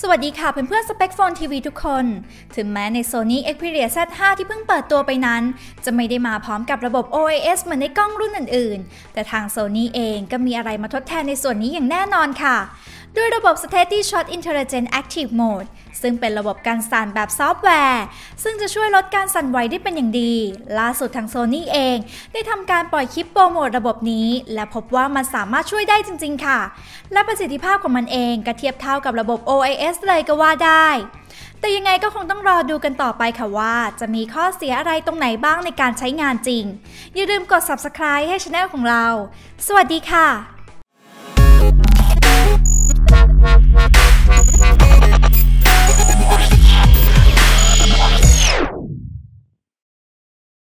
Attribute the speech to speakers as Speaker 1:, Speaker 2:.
Speaker 1: สวัสดีค่ะเพื่อนๆ Spec Phone TV ทุกคน ถึงแม้ใน Sony Xperia Z5 ที่เพิ่งเปิดตัวไปนั้น จะไม่ได้มาพร้อมกับระบบ OIS เหมือนในกล้องรุ่นอื่นๆ แต่ทาง Sony เองก็มีอะไรมาทดแทนในส่วนนี้อย่างแน่นอนค่ะ ด้วยระบบ Steady Shot Intelligent Active Mode ซึ่งเป็นระบบการสั่นแบบซอฟต์แวร์ ซึ่งจะช่วยลดการสั่นไหวได้เป็นอย่างดี ล่าสุดทาง Sony เอง ได้ทำการปล่อยคลิปโปรโมทระบบนี้ และพบว่ามันสามารถช่วยได้จริง ๆ ค่ะ และประสิทธิภาพของมันเองก็เทียบเท่ากับระบบ OIS เลยก็ว่าได้แต่ยังไงก็คงต้องรอดูกันต่อไปค่ะว่า จะมีข้อเสียอะไรตรงไหนบ้างในการใช้งานจริง อย่าลืมกด subscribe ให้ช anel ของเรา สวัสดีค่ะ